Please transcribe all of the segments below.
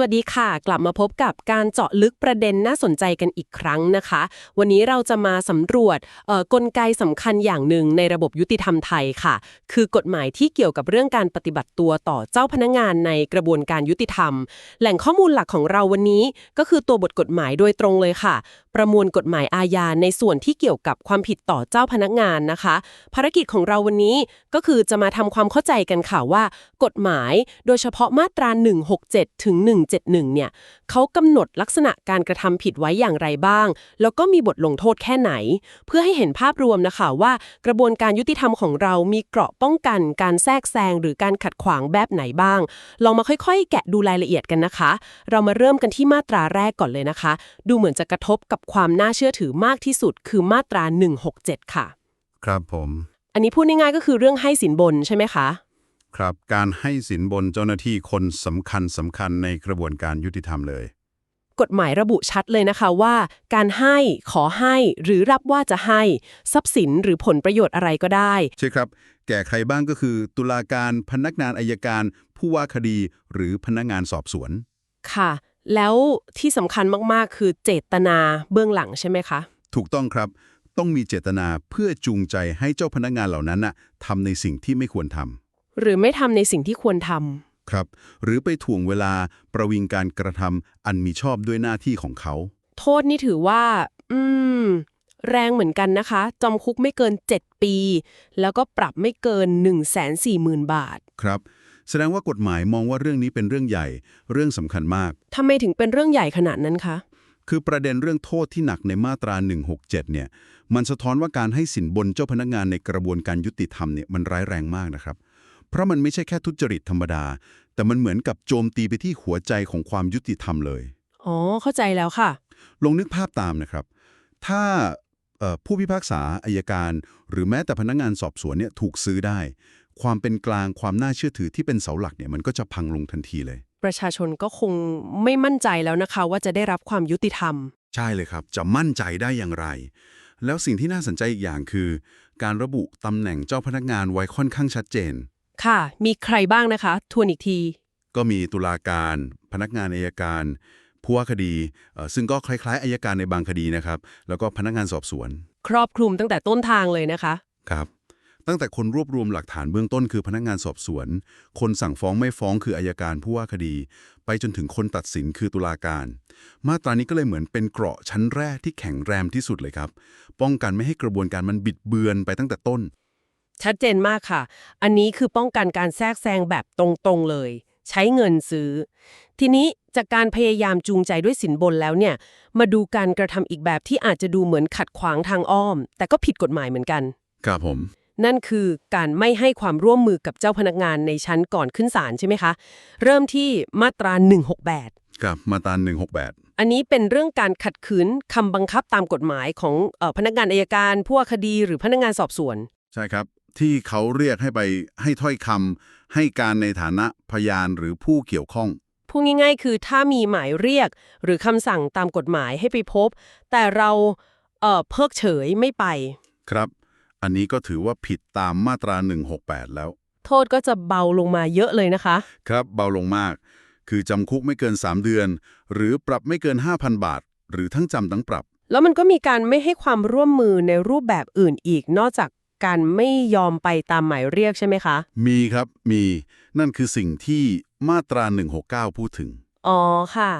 วัสดีค่ะ กลับมาพบกับการเจาะลึกประเด็นน่าสนใจกันอีกครั้งนะคะ วันนี้เราจะมาสำรวจกลไกสำคัญอย่างหนึ่งในระบบยุติธรรมไทยค่ะ คือกฎหมายที่เกี่ยวกับเรื่องการปฏิบัติตัวต่อเจ้าพนักงานในกระบวนการยุติธรรม แหล่งข้อมูลหลักของเราวันนี้ ก็คือตัวบทกฎหมายโดยตรงเลยค่ะ ประมวลกฎหมายอาญาในส่วนที่เกี่ยวกับความผิดต่อเจ้าพนักงานนะคะ ภารกิจของเราวันนี้ก็คือจะมาทำความเข้าใจกันค่ะว่า กฎหมาย โดยเฉพาะมาตรา 167 ถึง171 เนี่ยเขากำหนดลักษณะการกระทำผิดไว้อย่างไรบ้าง แล้วก็มีบทลงโทษแค่ไหน เพื่อให้เห็นภาพรวมนะคะว่ากระบวนการยุติธรรมของเรามีเกราะป้องกัน การแทรกแซงหรือการขัดขวางแบบไหนบ้าง ลองมาค่อยๆ แกะดูรายละเอียดกันนะคะ เรามาเริ่มกันที่มาตราแรกก่อนเลยนะคะ ดูเหมือนจะกระทบกับความน่าเชื่อถือมากที่สุด คือมาตรา 167 ค่ะ ครับผม อันนี้พูดง่ายๆก็คือเรื่องให้สินบนใช่ไหมคะ ครับ การให้สินบนเจ้าหน้าที่คนสำคัญสำคัญในกระบวนการยุติธรรมเลย กฎหมายระบุชัดเลยนะคะว่า การให้ขอให้หรือรับว่าจะให้ ทรัพย์สินหรือผลประโยชน์อะไรก็ได้ ใช่ครับ แก่ใครบ้างก็คือ ตุลาการพนักงานอายการ ผู้ว่าคดี หรือพนักงานสอบสวน ค่ะ แล้วที่สำคัญมากๆ คือเจตนาเบื้องหลังใช่ไหมคะ ถูกต้องครับ ต้องมีเจตนาเพื่อจูงใจให้เจ้าพนักงานเหล่านั้นน่ะทำในสิ่งที่ไม่ควรทำ หรือไม่ทำในสิ่งที่ควรทำครับ หรือไปถ่วงเวลาประวิงการกระทำอันมีชอบด้วยหน้าที่ของเขา โทษนี่ถือว่า อืม แรงเหมือนกันนะคะ จำคุกไม่เกิน 7 ปี แล้วก็ปรับไม่เกิน 1 4 0 0 0 0 บาท ครับ แสดงว่ากฎหมายมองว่าเรื่องนี้เป็นเรื่องใหญ่ เรื่องสำคัญมากทำไมถึงเป็นเรื่องใหญ่ขนาดนั้นคะ คือประเด็นเรื่องโทษที่หนักในมาตรา 167 เนี่ย มันสะท้อนว่าการให้สินบนเจ้าพนักงานในกระบวนการยุติธรรมเนี่ยมันร้ายแรงมากนะครับ เพราะมันไม่ใช่แค่ทุจริตธรรมดา แต่มันเหมือนกับโจมตีไปที่หัวใจของความยุติธรรมเลย อ๋อ เข้าใจแล้วค่ะ ลองนึกภาพตามนะครับ ถ้าเอ่อผู้พิพากษาอายการ หรือแม้แต่พนักงานสอบสวนเนี่ยถูกซื้อได้ ความเป็นกลางความน่าเชื่อถือที่เป็นเสาหลักเนี่ยมันก็จะพังลงทันทีเลย ประชาชนก็คงไม่มั่นใจแล้วนะคะ ว่าจะได้รับความยุติธรรม ใช่เลยครับ จะมั่นใจได้อย่างไร แล้วสิ่งที่น่าสนใจอีกอย่างคือ การระบุตำแหน่งเจ้าพนักงานไว้ค่อนข้างชัดเจน ค่ะ มีใครบ้างนะคะ ทวนอีกที ก็มีตุลาการ พนักงานอายการผู้ว่าคดีเอ่อซึ่งก็คล้ายๆอายการในบางคดีนะครับ แล้วก็พนักงานสอบสวน ครอบคลุมตั้งแต่ต้นทางเลยนะคะ ครับ ตั้งแต่คนรวบรวมหลักฐานเบื้องต้นคือพนักงานสอบสวน คนสั่งฟ้องไม่ฟ้องคืออายการผู้ว่าคดี ไปจนถึงคนตัดสินคือตุลาการ มาตรานี้ก็เลยเหมือนเป็นเกราะชั้นแรกที่แข็งแรงที่สุดเลยครับ ป้องกันไม่ให้กระบวนการมันบิดเบือนไปตั้งแต่ต้น ชัดเจนมากค่ะ อันนี้คือป้องกันการแทรกแซงแบบตรงๆเลย ใช้เงินซื้อ ทีนี้จากการพยายามจูงใจด้วยสินบนแล้วเนี่ย มาดูการกระทำอีกแบบที่อาจจะดูเหมือนขัดขวางทางอ้อม แต่ก็ผิดกฎหมายเหมือนกัน ครับผม นั่นคือการไม่ให้ความร่วมมือกับเจ้าพนักงานในชั้นก่อนขึ้นศาลใช่ไหมคะ เริ่มที่มาตรา 168กับมาตรา168 อันนี้เป็นเรื่องการขัดขืนคำบังคับตามกฎหมายของเออพนักงานอายการ ผู้ว่าคดีหรือพนักงานสอบสวน ใช่ครับ ที่เขาเรียกให้ไปให้ถ้อยคำให้การในฐานะพยานหรือผู้เกี่ยวข้องพูดง่ายๆ คือถ้ามีหมายเรียก หรือคำสั่งตามกฎหมายให้ไปพบ แต่เราเอ่อเพิกเฉยไม่ไป ครับ อันนี้ก็ถือว่าผิดตามมาตรา 168 แล้ว โทษก็จะเบาลงมาเยอะเลยนะคะ ครับเบาลงมาก คือจำคุกไม่เกิน 3 เดือน หรือปรับไม่เกิน 5,000 บาท หรือทั้งจำทั้งปรับ แล้วมันก็มีการไม่ให้ความร่วมมือในรูปแบบอื่นอีกนอกจาก การไม่ยอมไปตามหมายเรียกใช่ไหมคะ มีครับมีนั่นคือสิ่งที่มาตรา 169 พูดถึง อ๋อค่ะ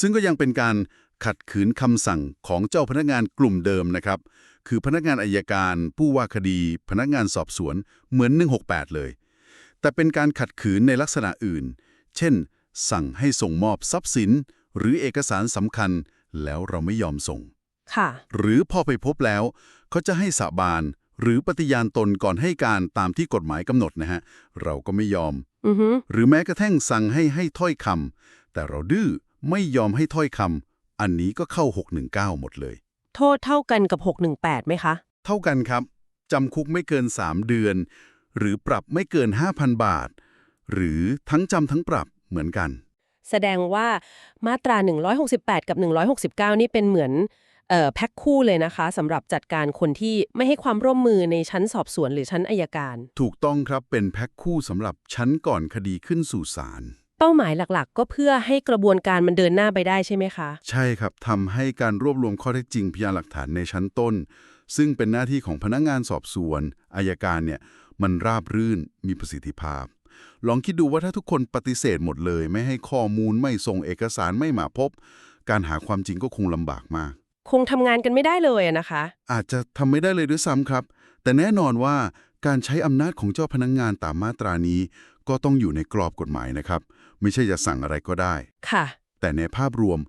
ซึ่งก็ยังเป็นการขัดขืนคำสั่งของเจ้าพนักงานกลุ่มเดิมนะครับ คือพนักงานอายการ ผู้ว่าคดี พนักงานสอบสวนเหมือน 168 เลย แต่เป็นการขัดขืนในลักษณะอื่น เช่น สั่งให้ส่งมอบทรัพย์สิน หรือเอกสารสำคัญ แล้วเราไม่ยอมส่ง ค่ะ หรือพอไปพบแล้วเขาจะให้สาบาน หรือปฏิญาณตนก่อนให้การตามที่กฎหมายกำหนดนะฮะ เราก็ไม่ยอมอือฮึหรือแม้กระทั่งสั่งให้ให้ถ้อยคำแต่เราดื้อไม่ยอมให้ถ้อยคำอันนี้ก็เข้า 619 หมดเลย โทษเท่ากันกับ 618 ไหมคะ เท่ากันครับจำคุกไม่เกิน 3 เดือน หรือปรับไม่เกิน 5,000 บาท หรือทั้งจำทั้งปรับเหมือนกัน แสดงว่ามาตรา 168 กับ 169 นี่เป็นเหมือนเอ่อ แพ็คคู่เลยนะคะสำหรับจัดการคนที่ไม่ให้ความร่วมมือในชั้นสอบสวนหรือชั้นอายการ ถูกต้องครับเป็นแพ็คคู่สำหรับชั้นก่อนคดีขึ้นสู่ศาลเป้าหมายหลักๆ ก็เพื่อให้กระบวนการมันเดินหน้าไปได้ใช่ไหมคะ ใช่ครับทำให้การรวบรวมข้อเท็จจริงพยานหลักฐานในชั้นต้น ซึ่งเป็นหน้าที่ของพนักงานสอบสวนอายการเนี่ยมันราบรื่นมีประสิทธิภาพ ลองคิดดูว่าถ้าทุกคนปฏิเสธหมดเลย ไม่ให้ข้อมูลไม่ส่งเอกสารไม่มาพบ การหาความจริงก็คงลำบากมาก คงทำงานกันไม่ได้เลยอะนะคะ อาจจะทำไม่ได้เลยด้วยซ้ำครับ แต่แน่นอนว่าการใช้อำนาจของเจ้าพนักงงานตามมาตรานี้ ก็ต้องอยู่ในกรอบกฎหมายนะครับ ไม่ใช่จะสั่งอะไรก็ได้ ค่ะ แต่ในภาพรวม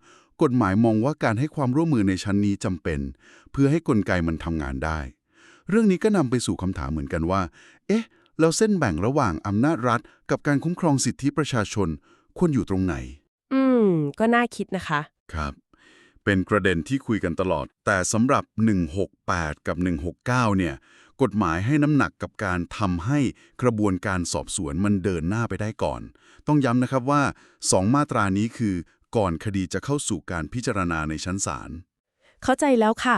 กฎหมายมองว่าการให้ความร่วมมือในชั้นนี้จำเป็น เพื่อให้กลไกมันทำงานได้ เรื่องนี้ก็นำไปสู่คำถามเหมือนกันว่า เอ๊ะแล้วเส้นแบ่งระหว่างอำนาจรัฐ กับการคุ้มครองสิทธิประชาชนควรอยู่ตรงไหน อืม ก็น่าคิดนะคะ ครับ เป็นประเด็นที่คุยกันตลอด แต่สำหรับ 168 กับ 169 เนี่ย กฎหมายให้น้ำหนักกับการทำให้กระบวนการสอบสวนมันเดินหน้าไปได้ก่อน ต้องย้ำนะครับว่า 2 มาตรานี้คือ ก่อนคดีจะเข้าสู่การพิจารณาในชั้นศาล เข้าใจแล้วค่ะ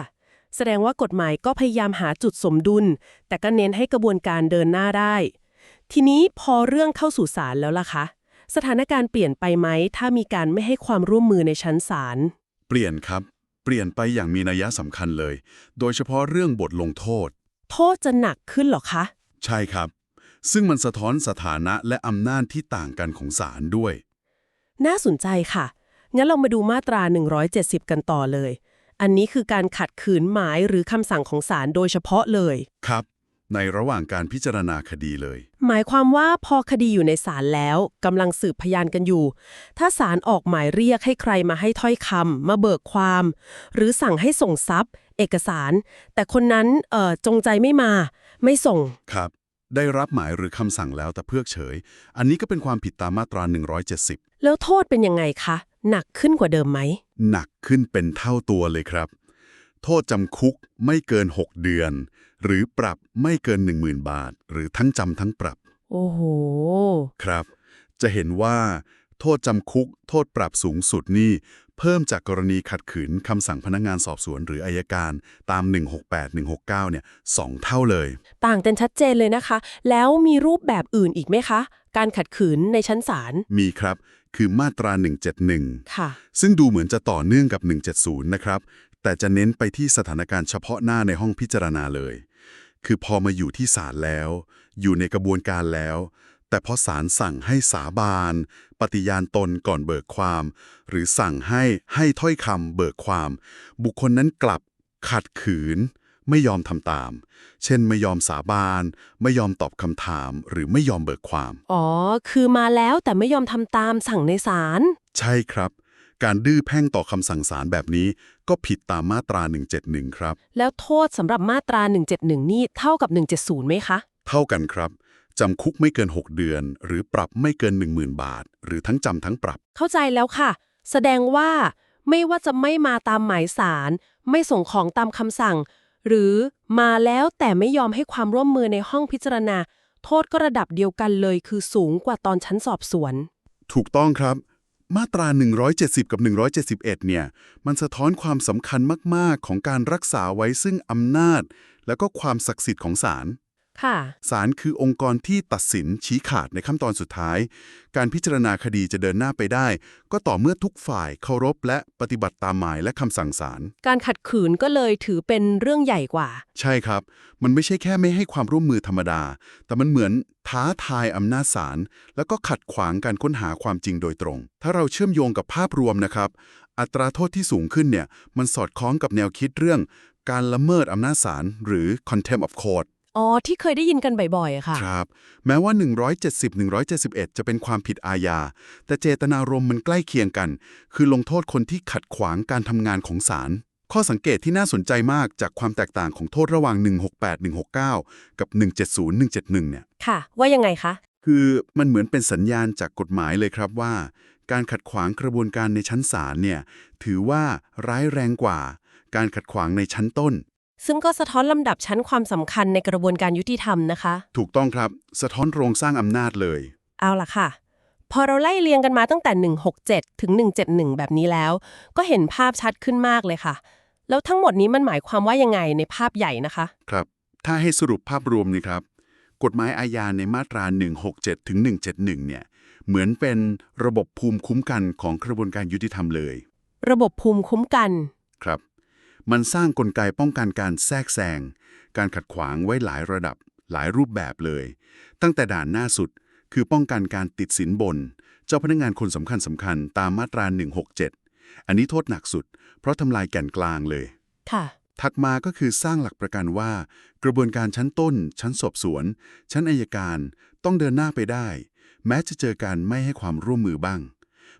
แสดงว่ากฎหมายก็พยายามหาจุดสมดุล แต่ก็เน้นให้กระบวนการเดินหน้าได้ ทีนี้พอเรื่องเข้าสู่ศาลแล้วล่ะคะ สถานการณ์เปลี่ยนไปไหมถ้ามีการไม่ให้ความร่วมมือในชั้นศาล เปลี่ยนครับ เปลี่ยนไปอย่างมีนัยสำคัญเลย โดยเฉพาะเรื่องบทลงโทษ โทษจะหนักขึ้นเหรอคะ ใช่ครับ ซึ่งมันสะท้อนสถานะและอำนาจที่ต่างกันของศาลด้วย น่าสนใจค่ะ งั้นเรามาดูมาตรา 170 กันต่อเลย อันนี้คือการขัดขืนหมายหรือคำสั่งของศาลโดยเฉพาะเลย ครับ ในระหว่างการพิจารณาคดีเลย หมายความว่าพอคดีอยู่ในศาลแล้วกำลังสืบพยานกันอยู่ ถ้าศาลออกหมายเรียกให้ใครมาให้ถ้อยคำมาเบิกความ หรือสั่งให้ส่งทรัพย์ เอกสาร แต่คนนั้นเอ่อจงใจไม่มา ไม่ส่ง ครับ ได้รับหมายหรือคำสั่งแล้วแต่เพิกเฉย อันนี้ก็เป็นความผิดตามมาตรา 170 แล้วโทษเป็นยังไงคะ หนักขึ้นกว่าเดิมไหม หนักขึ้นเป็นเท่าตัวเลยครับ โทษจำคุกไม่เกิน 6 เดือน หรือปรับไม่เกิน 10,000 บาท หรือทั้งจำทั้งปรับ โอ้โห ครับ จะเห็นว่าโทษจำคุก โทษปรับสูงสุดนี่ เพิ่มจากกรณีขัดขืนคำสั่งพนักงานสอบสวนหรืออายการตาม 168 169 เนี่ยสองเท่าเลย ต่างกันชัดเจนเลยนะคะ แล้วมีรูปแบบอื่นอีกไหมคะ การขัดขืนในชั้นศาล มีครับ คือมาตรา 171 ค่ะ ซึ่งดูเหมือนจะต่อเนื่องกับ 170 นะครับ แต่จะเน้นไปที่สถานการณ์เฉพาะหน้าในห้องพิจารณาเลย คือพอมาอยู่ที่ศาลแล้ว อยู่ในกระบวนการแล้ว แต่พอศาลสั่งให้สาบาน ปฏิญาณตนก่อนเบิกความ หรือสั่งให้ให้ถ้อยคำเบิกความ บุคคลนั้นกลับขัดขืน ไม่ยอมทำตาม เช่นไม่ยอมสาบาน ไม่ยอมตอบคำถาม หรือไม่ยอมเบิกความ อ๋อ คือมาแล้วแต่ไม่ยอมทำตามสั่งในศาล ใช่ครับ การดื้อแพ่งต่อคำสั่งศาลแบบนี้ ก็ผิดตามมาตรา 171 ครับ แล้วโทษสำหรับมาตรา 171 นี่เท่ากับ 170 ไหมคะ เท่ากันครับจำคุกไม่เกิน 6 เดือน หรือปรับไม่เกิน 10,000 บาท หรือทั้งจำทั้งปรับ เข้าใจแล้วค่ะ แสดงว่าไม่ว่าจะไม่มาตามหมายสาร ไม่ส่งของตามคำสั่ง หรือมาแล้วแต่ไม่ยอมให้ความร่วมมือในห้องพิจารณา โทษก็ระดับเดียวกันเลย คือสูงกว่าตอนชั้นสอบสวน ถูกต้องครับ มาตรา 170 กับ 171 เนี่ย มันสะท้อนความสำคัญมาก ๆ ของการรักษาไว้ซึ่งอำนาจ และก็ความศักดิ์สิทธิ์ของศาล ค่ะศาลคือองค์กรที่ตัดสินชี้ขาดในขั้นตอนสุดท้าย การพิจารณาคดีจะเดินหน้าไปได้ ก็ต่อเมื่อทุกฝ่ายเคารพและปฏิบัติตามหมายและคำสั่งศาลการขัดขืนก็เลยถือเป็นเรื่องใหญ่กว่า ใช่ครับ มันไม่ใช่แค่ไม่ให้ความร่วมมือธรรมดา แต่มันเหมือนท้าทายอำนาจศาลแล้วก็ขัดขวางการค้นหาความจริงโดยตรง ถ้าเราเชื่อมโยงกับภาพรวมนะครับ อัตราโทษที่สูงขึ้นเนี่ยมันสอดคล้องกับแนวคิดเรื่อง การละเมิดอำนาจศาลหรือ contempt of court อ๋อ ที่เคยได้ยินกันบ่อยๆอะค่ะ ครับ แม้ว่า 170-171 จะเป็นความผิดอาญา แต่เจตนารมณ์มันใกล้เคียงกัน คือลงโทษคนที่ขัดขวางการทำงานของศาล ข้อสังเกตที่น่าสนใจมากจากความแตกต่างของโทษระหว่าง 168-169 กับ 170-171 เนี่ย ค่ะ ว่ายังไงคะ คือมันเหมือนเป็นสัญญาณจากกฎหมายเลยครับว่า การขัดขวางกระบวนการในชั้นศาลเนี่ย ถือว่าร้ายแรงกว่า การขัดขวางในชั้นต้น ซึ่งก็สะท้อนลำดับชั้นความสำคัญในกระบวนการยุติธรรมนะคะ ถูกต้องครับ สะท้อนโครงสร้างอำนาจเลย เอาล่ะค่ะ พอเราไล่เรียงกันมาตั้งแต่ 167 ถึง 171 แบบนี้แล้ว ก็เห็นภาพชัดขึ้นมากเลยค่ะ แล้วทั้งหมดนี้มันหมายความว่ายังไงในภาพใหญ่นะคะ ครับ ถ้าให้สรุปภาพรวมนี่ครับ กฎหมายอาญาในมาตรา 167 ถึง 171 เนี่ย เหมือนเป็นระบบภูมิคุ้มกันของกระบวนการยุติธรรมเลย ระบบภูมิคุ้มกัน ครับ มันสร้างกลไกป้องกันการแทรกแซง การขัดขวางไว้หลายระดับ หลายรูปแบบเลย ตั้งแต่ด่านหน้าสุด คือป้องกันการติดสินบน เจ้าพนักงานคนสำคัญสำคัญตามมาตรา 167 อันนี้โทษหนักสุด เพราะทำลายแก่นกลางเลย ค่ะ ถัดมาก็คือสร้างหลักประกันว่า กระบวนการชั้นต้น ชั้นสอบสวน ชั้นอายการ ต้องเดินหน้าไปได้ แม้จะเจอการไม่ให้ความร่วมมือบ้าง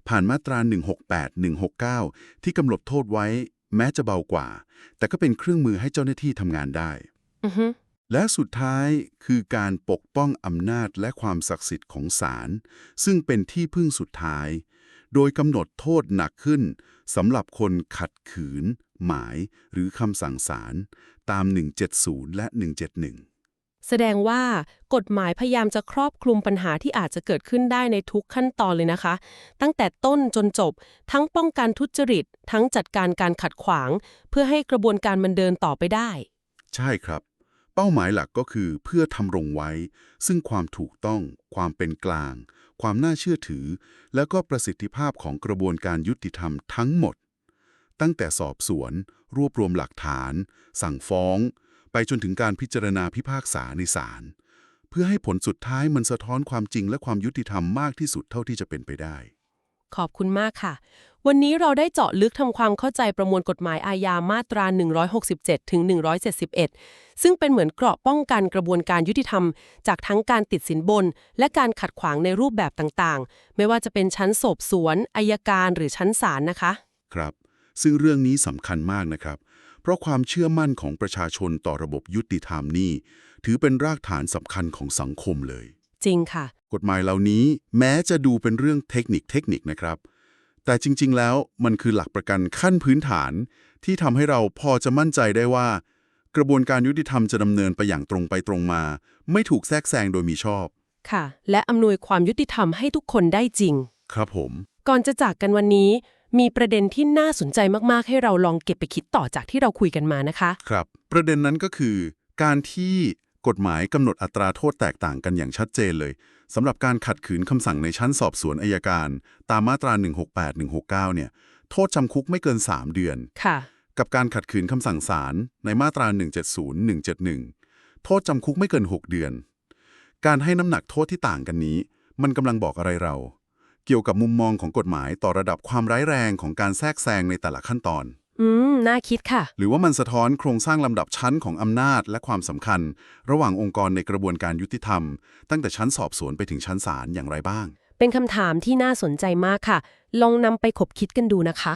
ผ่านมาตรา 168 169 ที่กำหนดโทษไว้ แม้จะเบากว่า แต่ก็เป็นเครื่องมือให้เจ้าหน้าที่ทำงานได้อือฮึและสุดท้ายคือการปกป้องอำนาจและความศักดิ์สิทธิ์ของศาลซึ่งเป็นที่พึ่งสุดท้าย โดยกำหนดโทษหนักขึ้นสำหรับคนขัดขืน หมาย หรือคำสั่งศาลตาม 170 และ 171 แสดงว่ากฎหมายพยายามจะครอบคลุมปัญหาที่อาจจะเกิดขึ้นได้ในทุกขั้นตอนเลยนะคะ ตั้งแต่ต้นจนจบ ทั้งป้องกันทุจริต ทั้งจัดการการขัดขวาง เพื่อให้กระบวนการมันเดินต่อไปได้ ใช่ครับ เป้าหมายหลักก็คือเพื่อทำรงไว้ ซึ่งความถูกต้อง ความเป็นกลาง ความน่าเชื่อถือ และก็ประสิทธิภาพของกระบวนการยุติธรรมทั้งหมด ตั้งแต่สอบสวน รวบรวมหลักฐาน สั่งฟ้อง ไปจนถึงการพิจารณาพิพากษาในศาลเพื่อให้ผลสุดท้ายมันสะท้อนความจริงและความยุติธรรมมากที่สุดเท่าที่จะเป็นไปได้ ขอบคุณมากค่ะ วันนี้เราได้เจาะลึกทำความเข้าใจประมวลกฎหมายอาญามาตรา 167 ถึง 171 ซึ่งเป็นเหมือนเกราะป้องกันกระบวนการยุติธรรม จากทั้งการติดสินบน และการขัดขวางในรูปแบบต่างๆ ไม่ว่าจะเป็นชั้นสอบสวนอายการหรือชั้นศาลนะคะ ครับ ซึ่งเรื่องนี้สำคัญมากนะครับ เพราะความเชื่อมั่นของประชาชนต่อระบบยุติธรรมนี่ ถือเป็นรากฐานสำคัญของสังคมเลย จริงค่ะ กฎหมายเหล่านี้แม้จะดูเป็นเรื่องเทคนิคเทคนิคนะครับ แต่จริง ๆ แล้วมันคือหลักประกันขั้นพื้นฐาน ที่ทำให้เราพอจะมั่นใจได้ว่า กระบวนการยุติธรรมจะดำเนินไปอย่างตรงไปตรงมา ไม่ถูกแทรกแซงโดยมีชอบ ค่ะ และอำนวยความยุติธรรมให้ทุกคนได้จริง ครับผม ก่อนจะจากกันวันนี้ มีประเด็นที่น่าสนใจมากๆ ให้เราลองเก็บไปคิดต่อจากที่เราคุยกันมานะคะ ครับ ประเด็นนั้นก็คือ การที่กฎหมายกำหนดอัตราโทษแตกต่างกันอย่างชัดเจนเลยสำหรับการขัดขืนคำสั่งในชั้นสอบสวนอายการ ตามมาตรา 168 169 เนี่ย โทษจำคุกไม่เกิน 3 เดือน ค่ะ กับการขัดขืนคำสั่งศาลในมาตรา 170 171 โทษจำคุกไม่เกิน 6 เดือน การให้น้ำหนักโทษที่ต่างกันนี้ มันกำลังบอกอะไรเรา เกี่ยวกับมุมมองของกฎหมายต่อระดับความร้ายแรงของการแทรกแซงในแต่ละขั้นตอน อืม น่าคิดค่ะ หรือว่ามันสะท้อนโครงสร้างลำดับชั้นของอำนาจและความสำคัญ ระหว่างองค์กรในกระบวนการยุติธรรม ตั้งแต่ชั้นสอบสวนไปถึงชั้นศาลอย่างไรบ้าง เป็นคำถามที่น่าสนใจมากค่ะ ลองนำไปขบคิดกันดูนะคะ